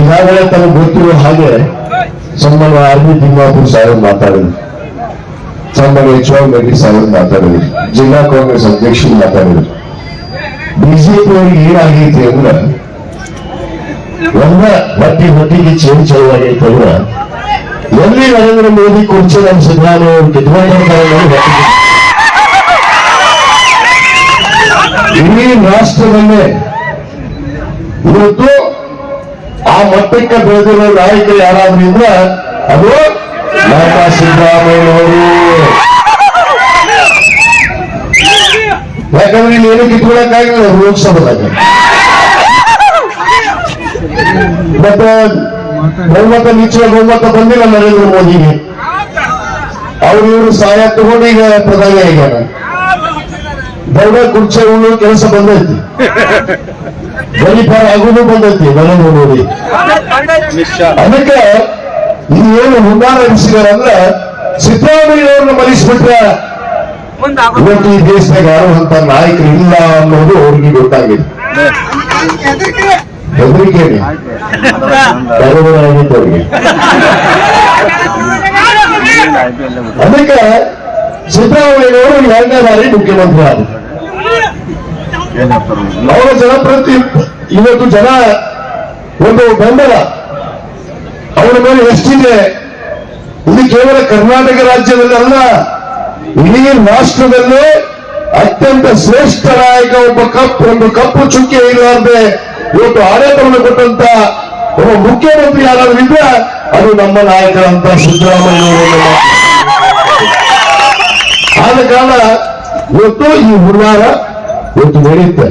ಈಗಾಗಲೇ ತಮಗೆ ಗೊತ್ತಿರುವ ಹಾಗೆ ಸನ್ಮಾನ ಆರ್ಮಿ ತಿಮ್ಮಾಪುರ್ ಸಾಹೇಬ್ ಮಾತಾಡಿದ್ರು. ಸನ್ಮಾನ ಎಚ್ ಓ ಮೆಡಿ ಸಾಹೇಬ್ ಮಾತಾಡಿದ್ರು. ಜಿಲ್ಲಾ ಕಾಂಗ್ರೆಸ್ ಅಧ್ಯಕ್ಷರು ಮಾತಾಡಿದ್ರು. ಬಿಜೆಪಿ ಅವ್ರಿಗೆ ಏನಾಗೈತಿ ಅಂದ್ರೆ, ಒಂದ ಬಟ್ಟಿ ಹೊಟ್ಟಿಗೆ ಚೇಂಜ್ ಆಗೈತೆ ಅಂದ್ರೆ, ಎಲ್ಲಿ ನರೇಂದ್ರ ಮೋದಿ ಕುರ್ಚಿ ನಮ್ಮ ಸಿದ್ದರಾಮಯ್ಯ ಇಡೀ ರಾಷ್ಟ್ರದಲ್ಲೇ ಇವತ್ತು ಆ ಮಟ್ಟಕ್ಕೆ ಬೆಳೆದಿರೋ ನಾಯಕರು ಯಾರಾದ್ರಿಂದ ಅದು ನಾಯಕ ಸಿದ್ದರಾಮಯ್ಯನವರು ಯಾಕಂದ್ರೆ ಇಲ್ಲಿ ಏನಕ್ಕೆ ಇಟ್ಕೊಳಕ್ಕಾಗಿಲ್ಲ ಲೋಕಸಭೆದಾಗ. ಮತ್ತೆ ಬಹುಮತ ನಿಚ್ಚಳ ಬಹುಮತ ಬಂದಿಲ್ಲ ನರೇಂದ್ರ ಮೋದಿಗೆ. ಅವ್ರು ಇವರು ಸಹಾಯ ತಗೊಂಡು ಈಗ ಪ್ರಧಾನಿ ಆಗ್ಯಾರ ದೌಡ ಕುರ್ಚಿ ಉಣ್ಣು ಕೆಲಸ ಬಂದೈತಿ. ಬಲಿಪಾರ ಆಗುದು ಬಂದೈತಿ ನರೇಂದ್ರ ಮೋದಿ ಅದಕ್ಕೆ ಇದು ಏನು ಹುನ್ನಾರ ಎಬ್ಸಿದಾರೆ ಅಂದ್ರೆ ಸಿದ್ದರಾಮಯ್ಯವ್ರನ್ನ ಮಲಿಸ್ಬಿಟ್ರೆ ಇವತ್ತು ಈ ದೇಶದಾಗ ಯಾರುವಂತ ನಾಯಕರು ಇಲ್ಲ ಅನ್ನೋದು ಅವ್ರಿಗೆ ಗೊತ್ತಾಗಿದೆ. ಹೆದರಿಕೆ ಆಗಿತ್ತು ಅವ್ರಿಗೆ ಅದಕ್ಕೆ ಸಿದ್ದರಾಮಯ್ಯನವರು ಎರಡನೇ ಬಾರಿ ಮುಖ್ಯಮಂತ್ರಿ ಆದರು. ಅವರ ಜನಪ್ರತಿ ಇವತ್ತು ಜನ ಒಂದು ಬೆಂಬಲ. ಅವರ ಮೇಲೆ ಎಷ್ಟಿದೆ? ಇದು ಕೇವಲ ಕರ್ನಾಟಕ ರಾಜ್ಯದಲ್ಲಿ ಅಲ್ಲ ಇಡೀ ರಾಷ್ಟ್ರದಲ್ಲೇ ಅತ್ಯಂತ ಶ್ರೇಷ್ಠ ನಾಯಕ ಒಬ್ಬ ಕಪ್ ಒಂದು ಕಪ್ಪು ಚುಕ್ಕೆ ಇರಲಾರ್ದೆ ಇವತ್ತು ಆಡಳಿತವನ್ನು ಕೊಟ್ಟಂತ ಒಬ್ಬ ಮುಖ್ಯಮಂತ್ರಿ ಯಾರಾದ್ರೂ ಅದು ನಮ್ಮ ನಾಯಕರಂತ ಸಿದ್ದರಾಮಯ್ಯ ಆದ ಕಾರಣ ಇವತ್ತು ಈ ಹುನ್ನಾರ ಇವತ್ತು ನಡೆಯುತ್ತೆ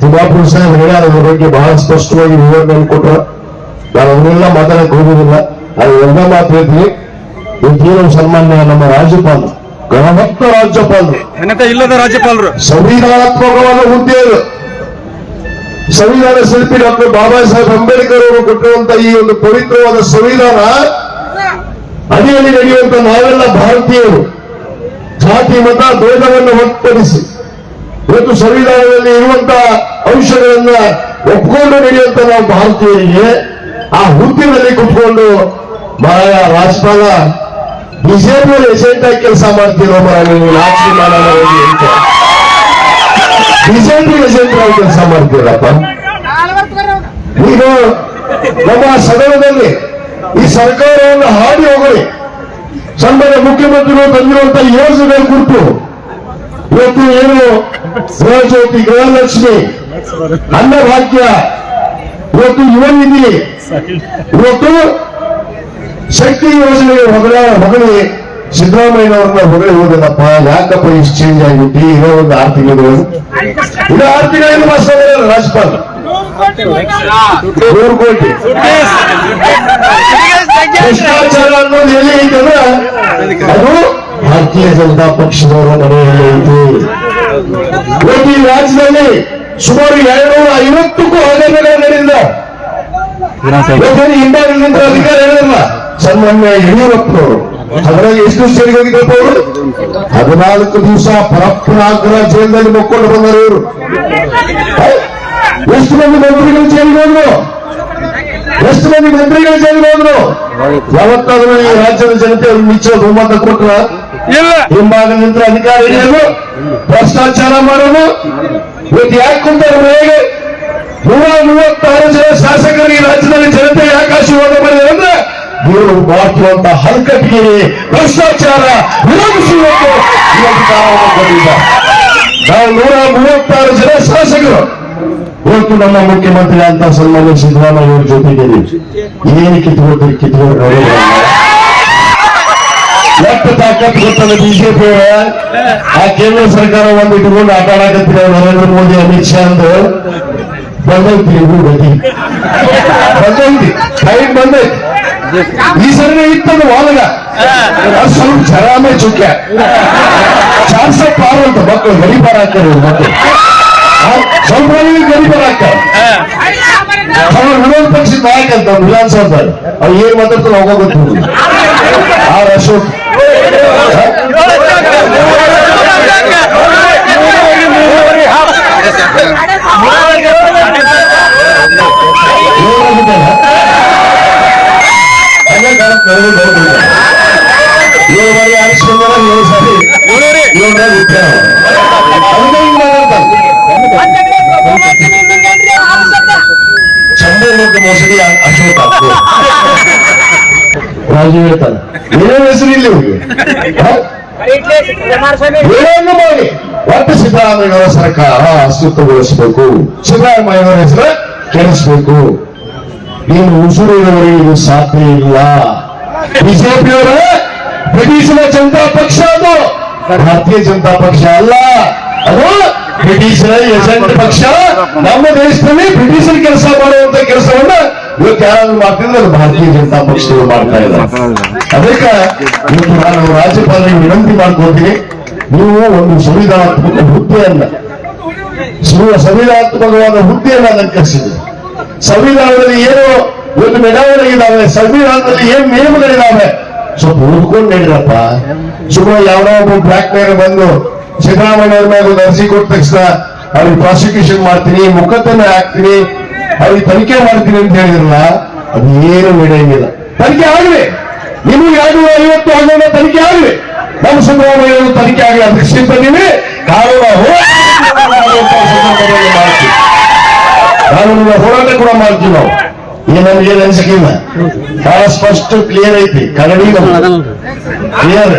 ತಿಮ್ಮಾಪುರ ಸಾಹೇಬ್ ಹೇಳ ಅದ್ರ ಬಗ್ಗೆ ಬಹಳ ಸ್ಪಷ್ಟವಾಗಿ ವಿವರಣೆ ಕೊಟ್ಟರು ನಾನು ಅವನ್ನೆಲ್ಲ ಮಾತಾಡಕ್ಕೆ ಹೋಗುದಿಲ್ಲ ಅದು ಎಲ್ಲ ಮಾತು ಹೇಳ್ತೀನಿ. ಇವತ್ತೇನು ಸನ್ಮಾನ್ಯ ನಮ್ಮ ರಾಜ್ಯಪಾಲ ಗಣಭಕ್ತ ರಾಜ್ಯಪಾಲರು ಇಲ್ಲದ ರಾಜ್ಯಪಾಲರು. ಸಂವಿಧಾನಾತ್ಮಕವಾದ ಹುದ್ದೆ ಅದು. ಸಂವಿಧಾನ ಶಿಲ್ಪಿ ಡಾಕ್ಟರ್ ಬಾಬಾ ಸಾಹೇಬ್ ಅಂಬೇಡ್ಕರ್ ಅವರು ಕೊಟ್ಟಿರುವಂತಹ ಈ ಒಂದು ಪವಿತ್ರವಾದ ಸಂವಿಧಾನ ಅಡಿಯಲ್ಲಿ ನಡೆಯುವಂತ ನಾವೆಲ್ಲ ಭಾರತೀಯರು. ಜಾತಿ ಮತ ಭೇದವನ್ನು ಹೊರತುಪಡಿಸಿ ಇವತ್ತು ಸಂವಿಧಾನದಲ್ಲಿ ಇರುವಂತಹ ಅಂಶಗಳನ್ನ ಒಪ್ಕೊಂಡು ನಡೆಯುವಂತ ನಾವು ಭಾರತೀಯರಿಗೆ ಆ ಹುದ್ದಿನಲ್ಲಿ ಕುತ್ಕೊಂಡು ಬಹಳ ರಾಜ್ಯಪಾಲ ಬಿಜೆಪಿಯಲ್ಲಿ ಏಜೆಂಟ್ ಆಗಿ ಕೆಲಸ ಮಾಡ್ತೀರೋ ನೀವು ಅಂತ. ಬಿಜೆಪಿ ಏಜೆಂಟ್ ಆಗಿ ಕೆಲಸ ಮಾಡ್ತೀರಪ್ಪ. ಈಗ ನಮ್ಮ ಸದನದಲ್ಲಿ ಈ ಸರ್ಕಾರವನ್ನು ಹಾಡಿ ಹೋಗಲಿ ಸನ್ಮಾನ್ಯ ಮುಖ್ಯಮಂತ್ರಿಗಳು ತಂದಿರುವಂತಹ ಯೋಜನೆಗಳ ಕುರಿತು ಇವತ್ತು ಏನು ಗೃಹಜ್ಯೋತಿ ಗೃಹಲಕ್ಷ್ಮಿ ಅನ್ನಭಾಗ್ಯ ಇವತ್ತು ಯುವ ನಿಧಿ ಇವತ್ತು ಶಕ್ತಿ ಯೋಜನೆಗೆ ಹೊಗಳ ಹೊಗಳಿ ಸಿದ್ದರಾಮಯ್ಯನವ್ರನ್ನ ಹೊಗಳಿ ಹೋದನಪ್ಪ ಯಾಕಪ್ಪ ಇಷ್ಟು ಚೇಂಜ್ ಆಗಿಬಿಟ್ಟು ಇರೋ ಒಂದು ಆರು ತಿಂಗಳು ಇದು ಆರು ತಿಂಗಳು ಮಾಸ್ಟರ್ ರಾಜ್ಯಪಾಲ ನೂರು ಕೋಟಿ ಭ್ರಷ್ಟಾಚಾರ ಅನ್ನೋದು ಎಲ್ಲಿ ಐತೆ ಅಂದ್ರೆ ಅದು ಭಾರತೀಯ ಜನತಾ ಪಕ್ಷದವರ ಮನೆಯಲ್ಲಿ ಐತಿ ಇವತ್ತು ಈ ರಾಜ್ಯದಲ್ಲಿ ಸುಮಾರು ಎರಡ್ನೂರ ಐವತ್ತಕ್ಕೂ ಹಗರಣಗಳು ನಡೆದಿದೆ ಇವತ್ತು ಹಿಂಬಾಗಿಲಿಂದ ಅಧಿಕಾರ ಹೇಳಿರಲ್ಲ ಸನ್ಮಾನ್ಯ ಯಡಿಯೂರಪ್ಪನವರು ಅದ್ರಾಗ ಎಷ್ಟು ಸ್ಟೇಟ್ಗೆ ಹೋಗಿದ್ದಪ್ಪ ಅವರು ಹದಿನಾಲ್ಕು ದಿವಸ ಪರಪ್ಪನಾಗ್ರ ಜೈಲಿನಲ್ಲಿ ಮಕ್ಕೊಂಡು ಬಂದರು ಇವರು ಎಷ್ಟು ಮಂದಿ ಮಂತ್ರಿಗಳು ಜೈಲಿಗೆ ಹೋದ್ರು ಎಷ್ಟು ಮಂದಿ ಮಂತ್ರಿಗಳು ಜೈಲಿಗೆ ಹೋದ್ರು ಯಾವತ್ತಾದ್ರೂ ಈ ರಾಜ್ಯದ ಜನತೆ ಒಂದು ನಿಚ್ಚ ಬಹುಮತ ಕೊಟ್ರ ಇಲ್ಲ. ಹಿಂಭಾಗದಿಂದ ಅಧಿಕಾರ ಹಿಡಿಯೋದು ಭ್ರಷ್ಟಾಚಾರ ಮಾಡೋದು ಇವತ್ತು ಯಾಕೆ ಕುಂತಾರೆ ಹೇಗೆ ನೂರ ಮೂವತ್ತಾರು ಜನ ಶಾಸಕರು ಈ ರಾಜ್ಯದಲ್ಲಿ ಜನತೆ ಯಾಕೆ ಆಶೀರ್ವಾದ ಮಾಡಿದ್ದಾರೆ ಅಂದ್ರೆ ನೀವು ಮಾಡುವಂತ ಹಲ್ಕಟ್ಟಿಗೆ ಭ್ರಷ್ಟಾಚಾರ ವಿರೋಧಿಸಿ ಇವತ್ತು ಈ ಅಧಿಕಾರವನ್ನು ಕೊಟ್ಟಿದ್ದಾರೆ. ನಾವು ನೂರ ಮೂವತ್ತಾರು ಜನ ಶಾಸಕರು. ಇವತ್ತು ನಮ್ಮ ಮುಖ್ಯಮಂತ್ರಿ ಅಂತ ಸನ್ಮಾನ್ಯ ಸಿದ್ದರಾಮಯ್ಯ ಅವ್ರ ಜೊತೆಗೆ ಏನು ಕಿತ್ಕೊಳ್ತೀರಿ ಕಿತ್ಕೊಂಡು ಎಷ್ಟು ತಾಕತ್ ಗೊತ್ತಲ್ಲ ಬಿಜೆಪಿ ಆ ಕೇಂದ್ರ ಸರ್ಕಾರ ಒಂದು ಇಟ್ಕೊಂಡು ಆಟ ಆಡಕತ್ತಿರ ನರೇಂದ್ರ ಮೋದಿ ಅಮಿತ್ ಶಾ ಅಂದು. ಬಂದೈತಿ ಇವು ಗತಿ ಬಂದೈತಿ ಟೈಮ್ ಬಂದೈತಿ. ಈ ಸರಿ ಇತ್ತದು ಅದು ಸ್ವಲ್ಪ ಜರಾಮೆ ಚುಕ್ಯ ಪಾರು ಅಂತ ಮಕ್ಕಳು ಗಡಿಪಾರ ಹಾಕ್ತಾರೆ ಮಕ್ಕಳು. ಸ್ವಲ್ಪ ಗಡಿಪಾರ ಹಾಕ್ತಾರೆ. ಅವ್ರು ವಿರೋಧ ಪಕ್ಷದ ನಾಯಕ ಅಂತ ವಿಧಾನಸೌಧದಲ್ಲಿ. ಅವ್ರು ಏನ್ ಮಾತಾಡ್ತಾರೆ ಹೋಗೋದು ಆರ್ ಅಶೋಕ್. ಅಶೋಕ ಹೆಸರು ಇಲ್ಲಿ ಒಟ್ಟು ಸಿದ್ದರಾಮಯ್ಯವರ ಸರ್ಕಾರ ಅಸ್ತಿತ್ವಗೊಳಿಸಬೇಕು ಸಿದ್ದರಾಮಯ್ಯವರ ಹೆಸರು ಕೆಡಿಸಬೇಕು ನೀನು ಉಸುರಿನವರಿಗೆ ಇದು ಸಾಧ್ಯ ಇಲ್ಲ ಬಿಜೆಪಿಯವರ ಬ್ರಿಟಿಷರ ಜನತಾ ಪಕ್ಷ ಅದು ಭಾರತೀಯ ಜನತಾ ಪಕ್ಷ ಅಲ್ಲ. ಅದು ಬ್ರಿಟಿಷರ ಏಜೆಂಟ್ ಪಕ್ಷ. ನಮ್ಮ ದೇಶದಲ್ಲಿ ಬ್ರಿಟಿಷರ ಕೆಲಸ ಮಾಡುವಂತ ಕೆಲಸವನ್ನ ಇವತ್ತು ಯಾರಾದ್ರೂ ಮಾಡ್ತಿದ್ರೆ ಅದು ಭಾರತೀಯ ಜನತಾ ಪಕ್ಷದವರು ಮಾಡ್ತಾ ಇದ್ದಾರೆ. ಅದಕ್ಕೆ ಇವತ್ತು ನಾನು ರಾಜ್ಯಪಾಲರಿಗೆ ವಿನಂತಿ ಮಾಡ್ಕೊತೀನಿ ನೀವು ಒಂದು ಸಂವಿಧಾನಾತ್ಮಕ ಹುದ್ದೆಯನ್ನ ಸಂವಿಧಾನಾತ್ಮಕವಾದ ಹುದ್ದೆಯನ್ನ ಅಲಂಕರಿಸಿದೆ ಸಂವಿಧಾನದಲ್ಲಿ ಏನು ಇವತ್ತು ಮೆಡಾವಣೆ ಇದಾವೆ, ಸಂವಿಧಾನದಲ್ಲಿ ಏನ್ ನಿಯಮಗಳಿದಾವೆ ಸ್ವಲ್ಪ ಹುಡ್ಕೊಂಡು ನಡೀರಪ್ಪ ಸುಮ್ಮನೆ ಯಾವ್ದೋ ಒಬ್ಬ ಬ್ಲಾಕ್ ಮೇಲ್ ಬಂದು ಸಿದ್ದರಾಮಯ್ಯ ಅವ್ರ ಮೇಲೆ ಒಂದು ಅರ್ಜಿ ಕೊಟ್ಟ ತಕ್ಷಣ ಅವ್ರಿಗೆ ಪ್ರಾಸಿಕ್ಯೂಷನ್ ಮಾಡ್ತೀನಿ ಮುಖತನ ಹಾಕ್ತೀನಿ, ಅವ್ರಿಗೆ ತನಿಖೆ ಮಾಡ್ತೀನಿ ಅಂತ ಹೇಳಿದ್ರಲ್ಲ, ಅದು ಏನು ನಡೆಯಂಗಿಲ್ಲ. ತನಿಖೆ ಆಗಲಿ. ನಿಮ್ಗೆ ಎರಡು ಐವತ್ತು ಹನ್ನೊಂದು ತನಿಖೆ ಆಗಲಿ. ನಮ್ಮ ಸಿದ್ದರಾಮಯ್ಯ ತನಿಖೆ ಆಗಲಿ ಅದಕ್ಕೆ ಸಿದ್ಧದೀವಿ ಕಾನೂನು ಕಾನೂನಿನ ಹೋರಾಟ ಕೂಡ ಮಾಡ್ತೀವಿ ನಾವು. ಈ ನಮ್ಗೆ ಏನು ಅನ್ಸಕ್ಕಿಲ್ಲ ಬಹಳ ಸ್ಪಷ್ಟ ಕ್ಲಿಯರ್ ಐತಿ. ಕನ್ನಡಿ ಕ್ಲಿಯರ್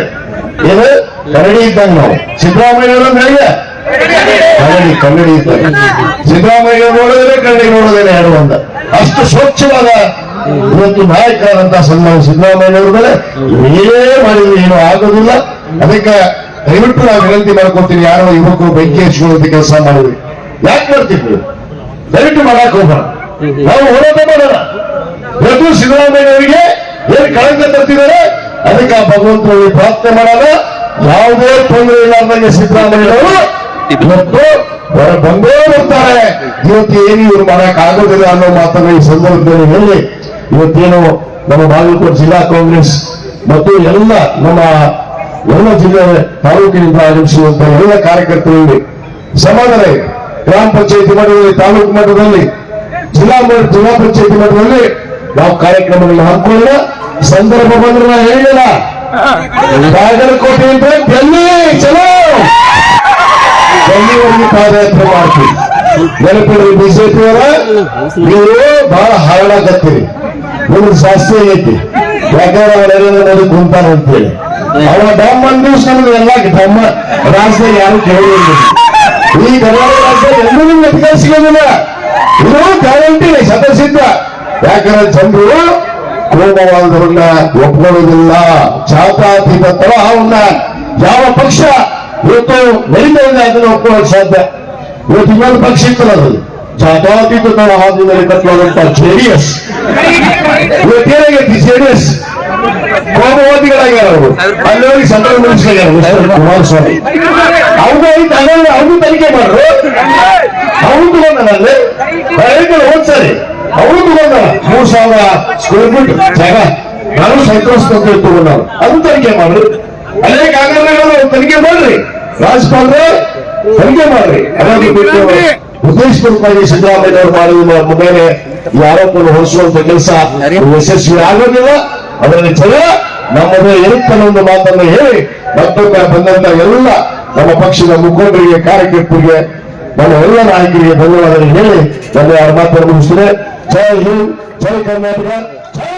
ಏನು? ಕನ್ನಡಿ ಇದ್ದಂಗ ನಾವು. ಸಿದ್ದರಾಮಯ್ಯ ಅವರು ಹೇಗೆ? ಕನ್ನಡಿ ಕನ್ನಡಿ ಇದ್ದಂಗ. ಸಿದ್ದರಾಮಯ್ಯ ನೋಡಿದ್ರೆ ಕನ್ನಡಿ ನೋಡೋದೇನೆ ಎರಡು ಅಂತ ಅಷ್ಟು ಸ್ವಚ್ಛವಾದ ಇವತ್ತು ನಾಯಕರಾದಂತಹ ಸನ್ಮಾನ ಸಿದ್ದರಾಮಯ್ಯ ಮೇಲೆ ಏನೇ ಮಾಡಿದ್ರೆ ಏನು ಆಗೋದಿಲ್ಲ. ಅದಕ್ಕೆ ದಯವಿಟ್ಟು ನಾವು ವಿನಂತಿ ಮಾಡ್ಕೊತೀನಿ ಯಾರೋ ಯುವಕರು ಬೆಂಕಿ ಹಚ್ಕೊಳ್ಳೋದು ಕೆಲಸ ಮಾಡಿದ್ವಿ ಯಾಕೆ ಮಾಡ್ತಿದ್ವಿ ದಯವಿಟ್ಟು ಮಾಡಕ್ ಹೋಗೋಣ ನಾವು ಹೋರಾಟ ಮಾಡೋಣ. ಪ್ರಭು ಸಿದ್ದರಾಮಯ್ಯ ಅವರಿಗೆ ಏನ್ ಕಳಂಕ ತರ್ತಿದ್ದಾರೆ? ಅದಕ್ಕೆ ಆ ಭಗವಂತನಲ್ಲಿ ಪ್ರಾರ್ಥನೆ ಮಾಡೋಣ. ಯಾವುದೇ ತೊಂದರೆ ಇಲ್ಲಾರ್ದಂಗೆ ಸಿದ್ದರಾಮಯ್ಯವರು ಇವತ್ತು ಹೊರ ಬಂದೇ ಬರ್ತಾರೆ. ಇವತ್ತು ಏನು ಇವ್ರು ಮಾಡಕ್ ಆಗೋದಿಲ್ಲ ಅನ್ನೋ ಮಾತನ್ನ ಈ ಸಂದರ್ಭದಲ್ಲಿ ಹೇಳಿ, ಇವತ್ತೇನು ನಮ್ಮ ಬಾಗಲಕೋಟೆ ಜಿಲ್ಲಾ ಕಾಂಗ್ರೆಸ್ ಮತ್ತು ಎಲ್ಲ ನಮ್ಮ ಎಲ್ಲ ಜಿಲ್ಲೆ ತಾಲೂಕಿನಿಂದ ಆಗಮಿಸುವಂತಹ ಎಲ್ಲ ಕಾರ್ಯಕರ್ತರಲ್ಲಿ ಸಮಾಧಾನ ಗ್ರಾಮ ಪಂಚಾಯತಿ ಮಟ್ಟದಲ್ಲಿ ತಾಲೂಕು ಮಟ್ಟದಲ್ಲಿ ಜಿಲ್ಲಾ ಜಿಲ್ಲಾ ಪಂಚಾಯತಿ ಮಟ್ಟದಲ್ಲಿ ನಾವು ಕಾರ್ಯಕ್ರಮಗಳನ್ನ ಹಾಕೊಳ್ಳೋಣ ಸಂದರ್ಭ ಬಂದ್ರೆ ನಾ ಹೇಳಿಲ್ಲ. ಬಾಗಲಕೋಟೆ ಅಂತ ಡೆಲ್ಲಿ ಚಲೋ! ಒಂದು ಪಾದಯಾತ್ರೆ ಮಾಡ್ತೀವಿ. ನೆನಪಿಡ್ರಿ ಬಿಜೆಪಿಯವರ ನೀವು ಬಹಳ ಹಾಳಾಗತ್ತೀರಿ ನಿಮ್ಗೆ ಶಾಸ್ತಿ ಐತಿ. ಯಾಕಂದ್ರೆ ನರೇಂದ್ರ ಮೋದಿ ಕುಂತಾನ ಅಂತೇಳಿ. ಅವರ ಡಮ್ ಒಂದ್ ದಿವಸ ನಮ್ಗೆ ಎಲ್ಲ ಡಮ್ಮ ರಾಜ್ಯದಾಗ ಯಾರು ಕೇಳಿಲ್ಲ ಈ ಕರ್ನಾಟಕ ರಾಜ್ಯ ಎಲ್ಲೂ ನಿಮ್ಗೆ ಅಧಿಕಾರ ಸಿಗೋದಿಲ್ಲ ಇದು ಶತಸಿದ್ಧ ಯಾಕಂದ್ರೆ ಜನರು ಕೋಮವಾದವನ್ನ ಒಪ್ಕೊಳ್ಳೋದಿಲ್ಲ. ಜಾತಾತೀತ ಅವನ್ನ ಯಾವ ಪಕ್ಷ ಇವತ್ತು ನಡೀತಾ ಇದೆ ಅದನ್ನು ಒಪ್ಕೊಳ್ಳೋಕೆ ಸಾಧ್ಯ? ಇವತ್ತು ಇನ್ನೊಂದು ಪಕ್ಷ ಇತ್ತಲ್ಲ ಅದು? ಜಾತಾತೀತ ಜೆ ಡಿ ಜೆಡಿಎಸ್ ಇವತ್ತೇನಾಗೈತಿ ಜೆಡಿಎಸ್ ಕೋಮವಾದಿಗಳಾಗ್ಯಾರ ಅವರು ಕುಮಾರಸ್ವಾಮಿ ಅವ್ರು ತನಿಖೆ ಮಾಡ್ರು. ಅವ್ರು ತಗೊಂಡ ಸಾವಿರ ಸ್ಕ್ವೇರ್ ಫೀಟ್ ಜಾಗ. ನಾನು ತಗೊಂಡವ್ರು. ಅದು ತನಿಖೆ ಮಾಡ್ರಿ. ಅಲ್ಲೇ ಕಾಂಗ್ರೆಸ್ ತನಿಖೆ ಮಾಡ್ರಿ. ರಾಜ್ಪಾಲ್ರೆ, ತನಿಖೆ ಮಾಡ್ರಿ. ಅದನ್ನು ಬಿಟ್ಟು ಉದ್ದೇಶಪೂರ್ವಕವಾಗಿ ಸಿದ್ದರಾಮಯ್ಯ ಅವರು ಮಾಡಿದ ಮೇಲೆ ಈ ಆರೋಪವನ್ನು ಹೊರಿಸುವಂತ ಕೆಲಸ ಯಶಸ್ವಿ ಆಗೋದಿಲ್ಲ. ಅದರಲ್ಲಿ ಜಯ ನಮ್ಮದೇ ಇರುತ್ತೆ ಅನ್ನೋ ಒಂದು ಮಾತನ್ನು ಹೇಳಿ, ಮತ್ತೊಮ್ಮೆ ಬಂದಂತ ಎಲ್ಲ ನಮ್ಮ ಪಕ್ಷದ ಮುಖಂಡರಿಗೆ, ಕಾರ್ಯಕರ್ತರಿಗೆ, ನಮ್ಮ ಎಲ್ಲ ನಾಯಕರಿಗೆ ಧನ್ಯವಾದ ಹೇಳಿ ಎರಡು ಮಾತನ್ನು ಮುಗಿಸಿದೆ ಜೈ ಹಿಂದ್, ಜೈ ಕರ್ನಾಟಕ, ಜೈ